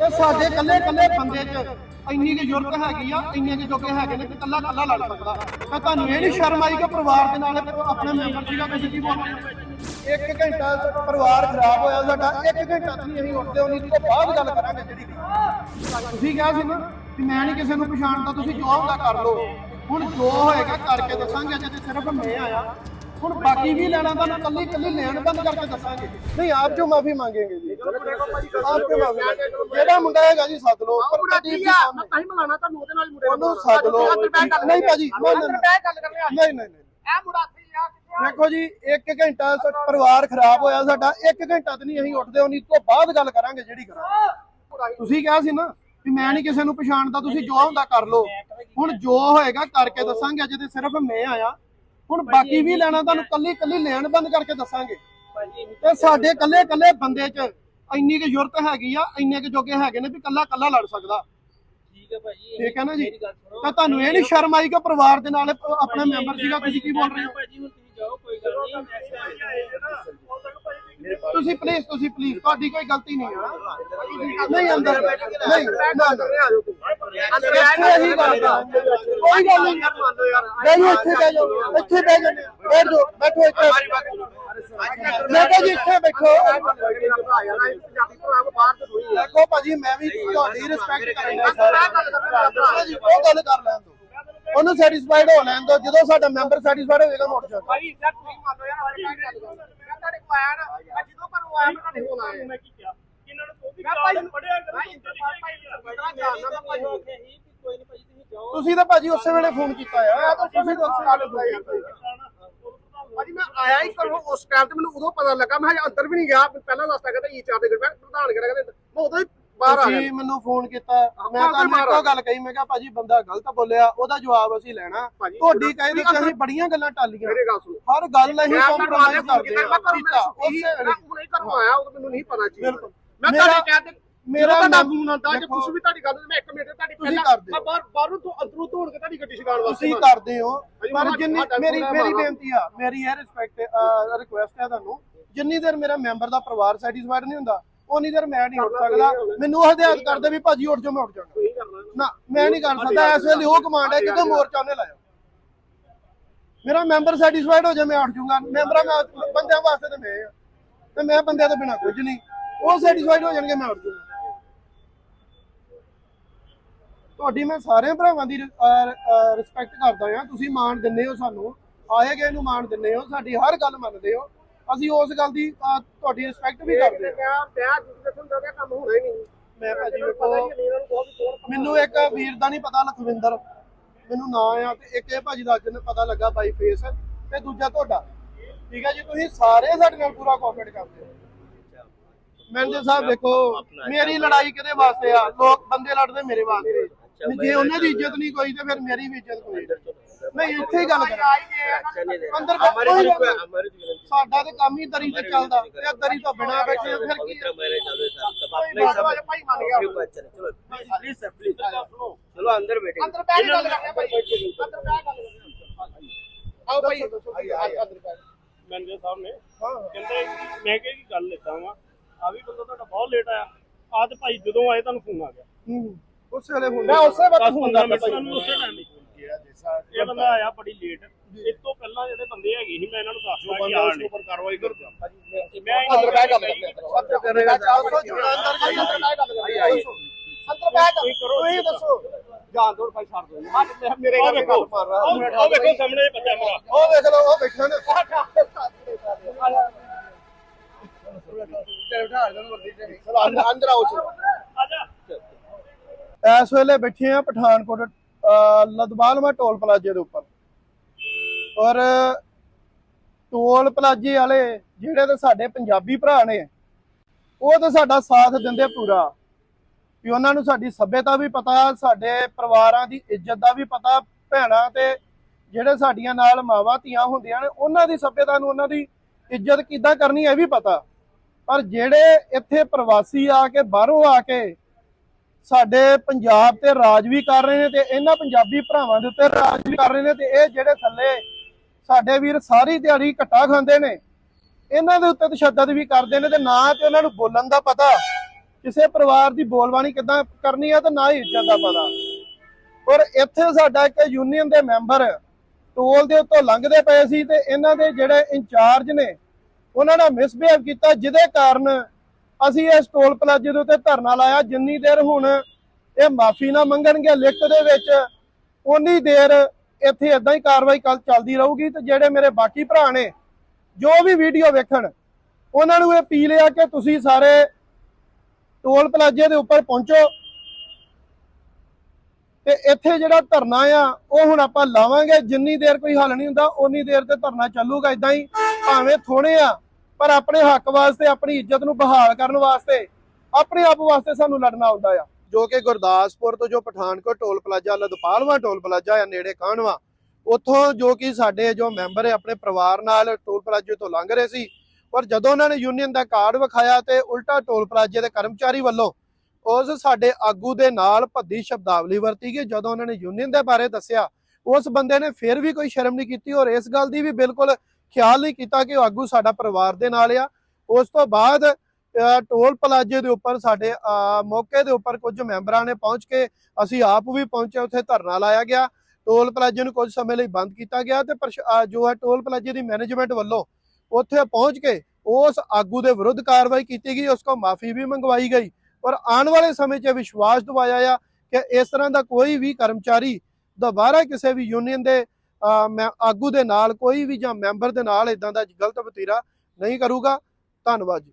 ਤੇ ਸਾਡੇ ਕੱਲੇ ਕੱਲੇ ਬੰਦੇ 'ਚ ਇੰਨੀ ਕੁ ਜ਼ਰੂਰਤ ਹੈਗੀ ਆ, ਇੰਨੇ ਕੁ ਜੋਗੇ ਹੈਗੇ ਨੇ ਕਿ ਕੱਲਾ ਕੱਲਾ ਲੜ ਸਕਦਾ। ਤਾਂ ਤੁਹਾਨੂੰ ਇਹ ਨਹੀਂ ਸ਼ਰਮ ਆਈ ਕਿ ਪਰਿਵਾਰ ਦੇ ਨਾਲ ਆਪਣੇ ਮੈਂਬਰ ਸੀਗਾ ਤੁਸੀਂ ਕੀ ਬੋਲ ਇੱਕ ਘੰਟਾ ਪਰਿਵਾਰ ਖਰਾਬ ਹੋਇਆ ਸਾਡਾ, ਇੱਕ ਘੰਟਾ ਤੁਸੀਂ ਅਸੀਂ ਉੱਠਦੇ ਹੋ ਨਹੀਂ, ਤੋਂ ਬਾਅਦ ਗੱਲ ਕਰਾਂਗੇ ਜਿਹੜੀ ਤੁਸੀਂ ਕਿਹਾ ਸੀ ਨਾ ਕਿ ਮੈਂ ਨਹੀਂ ਕਿਸੇ ਨੂੰ ਪਛਾਣਦਾ, ਤੁਸੀਂ ਜੋ ਹੁੰਦਾ ਕਰ ਲਓ। ਹੁਣ ਜੋ ਹੋਏਗਾ ਕਰਕੇ ਦੱਸਾਂਗੇ, ਅੱਜ ਤੇ ਸਿਰਫ ਮੈਂ ਆਇਆ। ਹੁਣ ਬਾਕੀ ਵੀ ਲੈਣਾ ਤੁਹਾਨੂੰ ਕੱਲੀ ਕੱਲੀ ਲੈਣ ਬੰਦ ਕਰਕੇ ਦੱਸਾਂਗੇ। ਨਹੀਂ ਆਪ ਜੋ ਮਾਫੀ ਮੰਗेंगे ਜੀ। ਆਪ ਜੋ ਮਾਫੀ ਜਿਹੜਾ ਮੁੰਡਾ ਹੈਗਾ ਜੀ ਸੱਦ ਲਓ। ਪਰ ਪ੍ਰਦੀਪ ਜੀ ਸਾਹਮਣੇ ਤਾਂ ਹੀ ਮਿਲਾਣਾ ਤੁਹਾਨੂੰ ਉਹਦੇ ਨਾਲ ਮੁੰਡੇ ਉਹਨੂੰ ਸੱਦ ਲਓ। ਨਹੀਂ ਭਾਜੀ ਨਹੀਂ ਨਹੀਂ। ਨਹੀਂ ਨਹੀਂ ਨਹੀਂ। ਇਹ ਮੁੰਡਾ? ਦੇਖੋ ਜੀ ਇੱਕ ਘੰਟਾ ਸ- ਪਰਿਵਾਰ ਖਰਾਬ ਹੋਇਆ ਸਾਡਾ ਇੱਕ ਘੰਟਾ ਤੇ ਨਹੀਂ ਅਸੀਂ ਉੱਠਦੇ ਹੋਣੀ ਤੋਂ ਬਾਅਦ ਗੱਲ ਕਰਾਂਗੇ ਜਿਹੜੀ ਕਰਾਂਗੇ। ਤੁਸੀਂ ਕਿਹਾ ਸੀ ਨਾ ਕਿ ਮੈਂ ਨਹੀਂ ਕਿਸੇ ਨੂੰ ਪਛਾਣਦਾ ਤੁਸੀਂ ਜੋ ਹੁੰਦਾ ਕਰ ਲਓ। ਹੁਣ ਜੋ ਹੋਏਗਾ ਕਰਕੇ ਦੱਸਾਂਗੇ ਅੱਜ ਤੇ ਸਿਰਫ ਮੈਂ ਆਇਆ। ਹੁਣ ਬਾਕੀ ਵੀ ਲੈਣਾ ਤੁਹਾਨੂੰ ਕੱਲੀ ਕੱਲੀ ਲੈਣ ਬੰਦ ਕਰਕੇ ਦੱਸਾਂਗੇ। ਤੇ ਸਾਡੇ ਕੱਲੇ ਕੱਲੇ ਬੰਦੇ 'ਚ ਇੰਨੀ ਕੁ ਜ਼ਰੂਰਤ ਹੈਗੀ ਆ ਇੰਨੇ ਕੁ ਜੋਗੇ ਹੈਗੇ ਨੇ ਵੀ ਕੱਲਾ ਕੱਲਾ ਲੜ ਸਕਦਾ। ਠੀਕ ਹੈ ਭਾਜੀ ਠੀਕ ਹੈ ਨਾ ਜੀ? ਤਾਂ ਤੁਹਾਨੂੰ ਇਹ ਨਹੀਂ ਸ਼ਰਮ ਆਈ ਕਿ ਪਰਿਵਾਰ ਦੇ ਨਾਲ ਆਪਣਾ ਮੈਂਬਰ ਸੀਗਾ ਤੁਸੀਂ ਕੀ ਬੋਲ ਰਹੇ ਹੋ? ਭਾਜੀ ਹੁਣ ਤੁਸੀਂ ਜਾਓ ਕੋਈ ਗੱਲ ਨਹੀਂ। ਤੁਸੀਂ ਪਲੀਜ਼ ਤੁਸੀਂ ਪਲੀਜ਼ ਤੁਹਾਡੀ ਕੋਈ ਗਲਤੀ ਨਹੀਂ ਹੈ ਨਹੀਂ ਅੰਦਰ ਨਹੀਂ ਨਾ ਨਾ ਅੰਦਰ ਅਸੀਂ ਗੱਲ ਕੋਈ ਗੱਲ ਨਹੀਂ ਬਹਿ ਜਾਓ ਇੱਥੇ ਬਹਿ ਜਾਓ ਇੱਥੇ ਬਹਿ ਜਾਓ ਬੈਠ ਜਾਓ ਬੈਠੋ ਇੱਥੇ ਮੈਂ ਕਿਹਾ ਜੀ ਇੱਥੇ ਬੈਠੋ ਦੇਖੋ ਭਾਜੀ ਮੈਂ ਵੀ ਤੁਹਾਡੀ ਰਿਸਪੈਕਟ ਕਰਦਾ ਜੀ ਉਹ ਗੱਲ ਕਰ ਲੈਣ ਦੋ ਉਹਨੂੰ ਸੈਟੀਸਫਾਈਡ ਹੋ ਲੈਣ ਦੋ ਜਦੋਂ ਸਾਡਾ ਮੈਂਬਰ ਸੈਟੀਸਫਾਈਡ ਹੋਵੇਗਾ ਮੋੜ ਜਾ ਭਾਈ ਸਰ ਤੁਸੀਂ ਮੰਨ ਲਓ ਯਾਰ ਤੁਹਾਡੇ ਕੋਲ ਨਾ, ਮੈਂ ਜਦੋਂ ਘਰੋਂ ਆਇਆ, ਮੈਂ ਤੁਹਾਡੇ ਕੋਲ ਤੁਸੀਂ ਤਾਂ ਭਾਜੀ ਉਸੇ ਵੇਲੇ ਫੋਨ ਕੀਤਾ ਆ। ਤੁਸੀਂ ਤਾਂ ਉਸੇ ਵੇਲੇ phone ਕੀਤਾ। ਭਾਜੀ ਮੈਂ ਆਇਆ ਹੀ ਘਰੋਂ ਉਸ ਟਾਈਮ ਤੇ ਮੈਨੂੰ ਉਦੋਂ ਪਤਾ ਲੱਗਾ ਮੈਂ ਅੰਦਰ ਵੀ ਨਹੀਂ ਗਿਆ। ਪਹਿਲਾਂ ਦੱਸਦਾ ਕਹਿੰਦਾ ਈ ਚਾਰ ਦੇ ਮੈਂ ਪ੍ਰਧਾਨ ਕਹਿੰਦਾ ਕਹਿੰਦੇ ਮੈਂ ਉਦੋਂ ਹੀ ਬਾਹਰ ਆ ਗਿਆ। ਮੈਨੂੰ ਫੋਨ ਕੀਤਾ। ਮੈਂ ਬਾਹਰ ਇੱਕੋ ਗੱਲ ਕਹੀ ਮੈਂ ਕਿਹਾ ਭਾਜੀ ਬੰਦਾ ਗਲਤ ਬੋਲਿਆ ਉਹਦਾ ਜਵਾਬ ਅਸੀਂ ਲੈਣਾ। ਤੁਹਾਡੀ ਕਹਿੰਦੀ ਕਿ ਅਸੀਂ ਬੜੀਆਂ ਗੱਲਾਂ ਟਾਲੀਆਂ। ਮੇਰੀ ਗੱਲ ਸੁਣੋ। ਹਰ ਗੱਲ ਅਸੀਂ ਕੰਪਰੋਮਾਈਜ਼ ਫੋਨ ਕਰਦੇ ਘਰੋਂ ਕੀਤਾ ਮੈਂ ਉਸੇ ਵੇਲੇ। ਹੁਣੇ ਘਰੋਂ ਆਇਆ ਉਦੋਂ ਮੈਨੂੰ ਨਹੀਂ ਪਤਾ ਜੀ ਬਿਲਕੁਲ। ਮੈਂ ਤੁਹਾਡੇ ਕਹਿੰਦੇ ਮੇਰਾ ਮੇਰਾ ਤੁਹਾਡਾ ਫੋਨ ਆਉਂਦਾ ਜੇ ਕੁਝ ਵੀ ਤੁਹਾਡੀ ਗੱਲ ਮੈਂ ਇੱਕ ਮਿੰਟ ਤੁਹਾਡੀ ਪਹਿਲਾਂ-। ਮੈਂ ਬਾਹਰ ਬਾਹਰੋਂ ਤੋਂ ਅੰਦਰੋਂ ਤੋੜ ਕੇ ਤੁਹਾਡੀ ਗੱਡੀ ਛਡਾਉਣ ਵਾਸਤੇ ਤੁਸੀਂ ਕਰਦੇ ਹੋ। ਪਰ ਜਿੰਨੀ ਮੇਰੀ ਮੇਰੀ। ਬੇਨਤੀ ਆ ਮੇਰੀ ਇਹ ਰਿਸਪੈਕਟ ਰਿਕੁਐਸਟ ਹੈ ਤੁਹਾਨੂੰ ਜਿੰਨੀ ਦੇਰ ਮੇਰਾ ਮੈਂਬਰ ਦਾ ਪਰਿਵਾਰ ਸੈਟੀਸਫਾਈਡ ਨਹੀਂ ਹੁੰਦਾ ਉਨੀ ਦੇਰ ਮੈਂ ਨਹੀਂ ਉੱਠ ਸਕਦਾ। ਮੈਨੂੰ ਉਹ ਹਦਾਇਤ ਕਰਦੇ ਵੀ ਭਾਜੀ ਉੱਠ ਜਾਓ ਮੈਂ ਉੱਠ ਜਾਣਾ। ਨਾ ਮੈਂ ਨਹੀਂ ਕਰ ਸਕਦਾ ਇਸ ਵੇਲੇ ਉਹ ਕਮਾਂਡ ਹੈ ਕਿਉਂਕਿ ਮੋਰਚਾ ਉਹਨੇ ਲਾਇਆ। ਮੇਰਾ ਮੈਂਬਰ ਸੈਟੀਸਫਾਈਡ ਹੋ ਜਾ ਮੈਂ ਉੱਠ ਜਾਊਂਗਾ। ਮੈਂਬਰਾਂ ਮੈਂ ਬੰਦਿਆਂ ਵਾਸਤੇ ਤੇ ਮੈਂ ਆ। ਤੇ ਮੈਂ ਬੰਦਿਆਂ ਤੋਂ ਬਿਨਾ ਕੁਝ ਨਹੀਂ। ਉਹ ਸੈਟੀਸਫਾਈਡ ਹੋ ਜਾਣਗੇ ਮੈਂ ਉੱਠ ਜਾਊਂਗਾ ਤੁਹਾਡੀ ਮੈਂ ਸਾਰੇ ਭਰਾਵਾਂ ਦੀ ਰਿਸਪੈਕਟ ਕਰਦਾ ਆ ਤੁਸੀਂ ਮਾਣ ਦਿੰਦੇ ਹੋ ਸਾਨੂੰ। ਆਏ ਗਏ ਨੂੰ ਮਾਣ ਦਿੰਦੇ ਹੋ। ਸਾਡੀ ਹਰ ਗੱਲ ਮੰਨਦੇ ਹੋ। ਅਸੀਂ ਉਸ ਗੱਲ ਦੀ ਤੁਹਾਡੀ ਰਿਸਪੈਕਟ ਵੀ ਕਰਦੇ ਹਾਂ। ਵਿਆਹ ਵਿਆਹ ਜਿੱਥੇ ਗਿਆ ਕੰਮ ਹੋਣਾ ਹੀ ਨਹੀਂ। ਮੈਂ ਭਾਜੀ ਹੀ ਮੈਨੂੰ ਇੱਕ ਵੀਰ ਦਾ ਨਹੀਂ ਪਤਾ ਲਖਵਿੰਦਰ। ਮੈਨੂੰ ਨਾਂ ਆ ਤੇ ਇੱਕ ਇਹ ਭਾਜੀ ਦਾ ਅੱਜ ਪਤਾ ਲੱਗਾ ਬਾਈ ਫੇਸ ਤੇ ਦੂਜਾ ਤੁਹਾਡਾ। ਠੀਕ ਹੈ ਜੀ ਤੁਸੀਂ ਸਾਰੇ ਸਾਡੇ ਨਾਲ ਪੂਰਾ ਕੋਆਪਰੇਟ ਕਰਦੇ ਹੋ। ਮੈਨੇਜਰ ਸਾਹਿਬ ਦੇਖੋ ਮੇਰੀ ਲੜਾਈ ਕਿਹਦੇ ਵਾਸਤੇ ਆ? ਲੋਕ ਬੰਦੇ ਲੜਦੇ ਮੇਰੇ ਵਾਸਤੇ ਜੇ ਉਹਨਾਂ ਦੀ ਇੱਜ਼ਤ ਨਹੀਂ ਕੋਈ ਤੇ ਫਿਰ ਮੇਰੀ ਵੀ ਇੱਜ਼ਤ ਕੋਈ। ਨਹੀਂ ਇੱਥੇ ਹੀ ਗੱਲ ਕਰਾਂ। ਅੰਦਰ ਕੋਈ। ਸਾਡਾ ਤੇ ਕੰਮ ਹੀ ਦਰੀ ਤੇ ਚੱਲਦਾ। ਤੇ ਦਰੀ ਤੋਂ ਬਿਨਾ ਬੈਠੇ ਆ, ਫਿਰ ਕੀ ਚਲੋ ਅੰਦਰ ਬੈਠੇ। ਅੰਦਰ ਬਹਿ ਕੇ ਗੱਲ ਕਰਦੇ ਆ ਭਾਈ। ਅੰਦਰ ਬਹਿ ਕੇ ਗੱਲ ਕਰਦੇ ਆ। ਆਓ ਭਾਈ। ਅੰਦਰ ਬਹਿ ਮੈਨੇਜਰ ਸਾਹਿਬ ਨੇ ਹਾਂ। ਕਹਿੰਦੇ ਮੈਂ ਕਿਹਾ ਕੀ ਗੱਲ ਵਾ। ਆ ਵੀ ਬੰਦਾ ਤੁਹਾਡਾ ਬਹੁਤ ਲੇਟ ਆਇਆ। ਆ ਤੇ ਭਾਈ ਜਦੋਂ ਆਏ ਤੁਹਾਨੂੰ ਫੋਨ ਆ ਗਿਆ। ਹੂੰ ਉਸ ਵੇਲੇ ਹੁਣ ਮੈਂ ਉਸੇ ਵਕਤ ਦਸ ਕਰਦਾ ਮਿੰਟ ਤੁਹਾਨੂੰ ਉਸੇ ਟਾਈਮ ਇਹ ਬੰਦਾ ਆਇਆ ਬੜੀ ਲੇਟ ਇਸ ਤੋਂ ਪਹਿਲਾਂ ਜਿਹੜੇ ਬੰਦੇ ਹੈਗੇ ਸੀ ਮੈਂ ਇਹਨਾਂ ਨੂੰ ਦੱਸਦਾ ਕਿ ਆਣ ਨਹੀਂ। ਉੱਪਰ ਕਾਰਵਾਈ ਕਰਦੇ ਆ ਮੈਂ ਅੰਦਰ ਬਹਿ ਕੇ ਗੱਲ ਕਰਦੇ ਆ ਅੰਦਰ ਕਰੇਗਾ ਅੰਦਰ ਬਹਿ ਕੇ ਗੱਲ ਕਰਦੇ। ਅੰਦਰ ਬਹਿ ਕੇ ਤੁਸੀਂ ਦੱਸੋ। ਜਾਨ ਦੋ ਭਾਈ ਛੱਡ ਦੋ ਮੈਂ ਮੇਰੇ ਵੇਖੋ। ਗੱਲ ਮਾਰ ਰਹਾ। ਉਹ ਵੇਖੋ ਸਾਹਮਣੇ ਬੱਚਾ ਮੇਰਾ ਉਹ ਦੇਖ ਲਓ ਉਹ ਬੈਠਾ ਨੇ ਅੰਦਰ ਆਓ ਚਲੋ ਇਸ ਵੇਲੇ ਬੈਠੇ ਆ ਪਠਾਨਕੋਟ ਅਹ, ਟੋਲ ਪਲਾਜ਼ੇ ਦੇ ਉੱਪਰ। ਔਰ ਟੋਲ ਪਲਾਜ਼ੇ ਵਾਲੇ ਜਿਹੜੇ ਤੇ ਸਾਡੇ ਪੰਜਾਬੀ ਭਰਾ ਨੇ ਉਹ ਤਾਂ ਸਾਡਾ ਸਾਥ ਦਿੰਦੇ ਪੂਰਾ। ਵੀ ਉਹਨਾਂ ਨੂੰ ਸਾਡੀ ਸੱਭਿਅਤਾ ਵੀ ਪਤਾ ਸਾਡੇ ਪਰਿਵਾਰਾਂ ਦੀ ਇੱਜ਼ਤ ਦਾ ਵੀ ਪਤਾ ਭੈਣਾਂ ਤੇ ਜਿਹੜੇ ਸਾਡੀਆਂ ਨਾਲ ਮਾਵਾਂ ਧੀਆਂ ਹੁੰਦੀਆਂ ਨੇ ਉਹਨਾਂ ਦੀ ਸੱਭਿਅਤਾ ਨੂੰ ਉਹਨਾਂ ਦੀ ਇੱਜ਼ਤ ਕਿੱਦਾਂ ਕਰਨੀ ਇਹ ਵੀ ਪਤਾ। ਪਰ ਜਿਹੜੇ ਇੱਥੇ ਪ੍ਰਵਾਸੀ ਆ ਕੇ ਬਾਹਰੋਂ ਆ ਕੇ ਸਾਡੇ ਪੰਜਾਬ ਤੇ ਰਾਜ ਵੀ ਕਰ ਰਹੇ ਨੇ ਤੇ ਇਹਨਾਂ ਪੰਜਾਬੀ ਭਰਾਵਾਂ ਦੇ ਉੱਤੇ ਰਾਜ ਵੀ ਕਰ ਰਹੇ ਨੇ ਤੇ ਇਹ ਜਿਹੜੇ ਥੱਲੇ ਸਾਡੇ ਵੀਰ ਸਾਰੀ ਦਿਹਾੜੀ ਘੱਟਾ ਖਾਂਦੇ ਨੇ, ਇਹਨਾਂ ਦੇ ਉੱਤੇ ਤਸ਼ੱਦਦ ਵੀ ਕਰਦੇ ਨੇ ਤੇ ਨਾ ਤੇ ਉਹਨਾਂ ਨੂੰ ਬੋਲਣ ਦਾ ਪਤਾ, ਕਿਸੇ ਪਰਿਵਾਰ ਦੀ ਬੋਲਬਾਣੀ ਕਿੱਦਾਂ ਕਰਨੀ ਹੈ ਤੇ ਨਾ ਹੀ ਇੱਜ਼ਤ ਦਾ ਪਤਾ। ਔਰ ਇੱਥੇ ਸਾਡਾ ਇੱਕ ਯੂਨੀਅਨ ਦੇ ਮੈਂਬਰ ਟੋਲ ਦੇ ਉੱਤੋਂ ਲੰਘਦੇ ਪਏ ਸੀ ਤੇ ਇਹਨਾਂ ਦੇ ਜਿਹੜੇ ਇੰਚਾਰਜ ਨੇ ਉਹਨਾਂ ਨੇ ਮਿਸਬਿਹੇਵ ਕੀਤਾ, ਜਿਹਦੇ ਕਾਰਨ ਅਸੀਂ ਇਸ ਟੋਲ ਪਲਾਜ਼ੇ ਦੇ ਉੱਤੇ ਧਰਨਾ ਲਾਇਆ। ਜਿੰਨੀ ਦੇਰ ਹੁਣ ਇਹ ਮਾਫੀ ਨਾ ਮੰਗਣਗੇ ਲਿਖਤ ਦੇ ਵਿੱਚ ਉਨੀ ਦੇਰ ਇੱਥੇ ਇਦਾਂ ਹੀ ਕਾਰਵਾਈ ਕੱਲ ਚੱਲਦੀ ਰਹੂਗੀ ਤੇ ਜਿਹੜੇ ਮੇਰੇ ਬਾਕੀ ਭਰਾ ਨੇ, ਜੋ ਵੀ ਵੀਡੀਓ ਵੇਖਣ, ਉਹਨਾਂ ਨੂੰ ਇਹ ਅਪੀਲ ਆ ਕਿ ਤੁਸੀਂ ਸਾਰੇ ਟੋਲ ਪਲਾਜ਼ੇ ਦੇ ਉੱਪਰ ਪਹੁੰਚੋ। ਤੇ ਇੱਥੇ ਜਿਹੜਾ ਧਰਨਾ ਆ, ਉਹ ਹੁਣ ਆਪਾਂ ਲਾਵਾਂਗੇ। ਜਿੰਨੀ ਦੇਰ ਕੋਈ ਹੱਲ ਨਹੀਂ ਹੁੰਦਾ ਉਨੀ ਦੇਰ ਤੇ ਧਰਨਾ ਚੱਲੂਗਾ ਇਦਾਂ ਹੀ। ਭਾਵੇਂ ਥੋੜੇ ਆ, ਪਰ ਆਪਣੇ ਹੱਕ ਵਾਸਤੇ, ਆਪਣੀ ਇੱਜ਼ਤ ਨੂੰ ਬਹਾਲ ਕਰਨ ਵਾਸਤੇ, ਆਪਣੇ ਆਪ ਵਾਸਤੇ ਸਾਨੂੰ ਲੜਨਾ ਹੁੰਦਾ ਆ। ਜੋ ਕਿ ਗੁਰਦਾਸਪੁਰ ਤੋਂ ਜੋ Pathankot toll plaza, Ladpalwa toll plaza ਆ, ਨੇੜੇ ਕਾਹਨਵਾ ਉੱਥੋਂ ਜੋ ਕਿ ਸਾਡੇ ਜੋ ਮੈਂਬਰ ਹੈ ਆਪਣੇ ਪਰਿਵਾਰ ਨਾਲ ਟੋਲ ਪਲਾਜ਼ੇ ਤੋਂ ਲੰਘ ਰਹੇ ਸੀ। ਪਰ ਜਦੋਂ ਉਹਨਾਂ ਨੇ ਯੂਨੀਅਨ ਦਾ ਕਾਰਡ ਵਿਖਾਇਆ ਤੇ ਉਲਟਾ ਟੋਲ ਪਲਾਜ਼ੇ ਦੇ ਕਰਮਚਾਰੀ ਵੱਲੋਂ ਉਸ ਸਾਡੇ ਆਗੂ ਦੇ ਨਾਲ ਭੱਦੀ ਸ਼ਬਦਾਵਲੀ ਵਰਤੀ ਗਈ, ਜਦੋਂ ਉਹਨਾਂ ਨੇ ਯੂਨੀਅਨ ਦੇ ਬਾਰੇ ਦੱਸਿਆ, ਉਸ ਬੰਦੇ ਨੇ ਫਿਰ ਵੀ ਕੋਈ ਸ਼ਰਮ ਨਹੀਂ ਕੀਤੀ ਔਰ ਇਸ ਗੱਲ ਦੀ ਵੀ ਬਿਲਕੁਲ ਖਿਆਲ ਨਹੀਂ ਕੀਤਾ ਕਿ ਉਹ ਆਗੂ ਸਾਡਾ ਪਰਿਵਾਰ ਦੇ ਨਾਲ ਆ। ਉਸ ਤੋਂ ਬਾਅਦ ਟੋਲ ਪਲਾਜ਼ੇ ਦੇ ਉੱਪਰ ਸਾਡੇ ਮੌਕੇ ਦੇ ਉੱਪਰ ਕੁਝ ਮੈਂਬਰਾਂ ਨੇ ਪਹੁੰਚ ਕੇ ਅਸੀਂ ਆਪ ਵੀ ਪਹੁੰਚੇ, ਉੱਥੇ ਧਰਨਾ ਲਾਇਆ ਗਿਆ। ਟੋਲ ਪਲਾਜ਼ੇ ਨੂੰ ਕੁਝ ਸਮੇਂ ਲਈ ਬੰਦ ਕੀਤਾ ਗਿਆ ਤੇ ਪ੍ਰਸ਼- ਜੋ ਹੈ ਟੋਲ ਪਲਾਜ਼ੇ ਦੀ ਮੈਨੇਜਮੈਂਟ ਵੱਲੋਂ ਉੱਥੇ ਪਹੁੰਚ ਕੇ ਉਸ ਆਗੂ ਦੇ ਵਿਰੁੱਧ ਕਾਰਵਾਈ ਕੀਤੀ ਗਈ, ਉਸ ਕੋ ਮਾਫੀ ਵੀ ਮੰਗਵਾਈ ਗਈ। ਔਰ ਆਉਣ ਵਾਲੇ ਸਮੇਂ 'ਚ ਵਿਸ਼ਵਾਸ ਦਿਵਾਇਆ ਆ ਕਿ ਇਸ ਤਰ੍ਹਾਂ ਦਾ ਕੋਈ ਵੀ ਕਰਮਚਾਰੀ ਦੁਬਾਰਾ ਕਿਸੇ ਵੀ ਯੂਨੀਅਨ ਦੇ ਮੈਂ ਆਗੂ ਦੇ ਨਾਲ, ਕੋਈ ਵੀ ਜਾਂ ਮੈਂਬਰ ਦੇ ਨਾਲ ਇਦਾਂ ਦਾ ਗਲਤ ਵਤੀਰਾ ਨਹੀਂ ਕਰੂਗਾ। ਧੰਨਵਾਦ ਜੀ।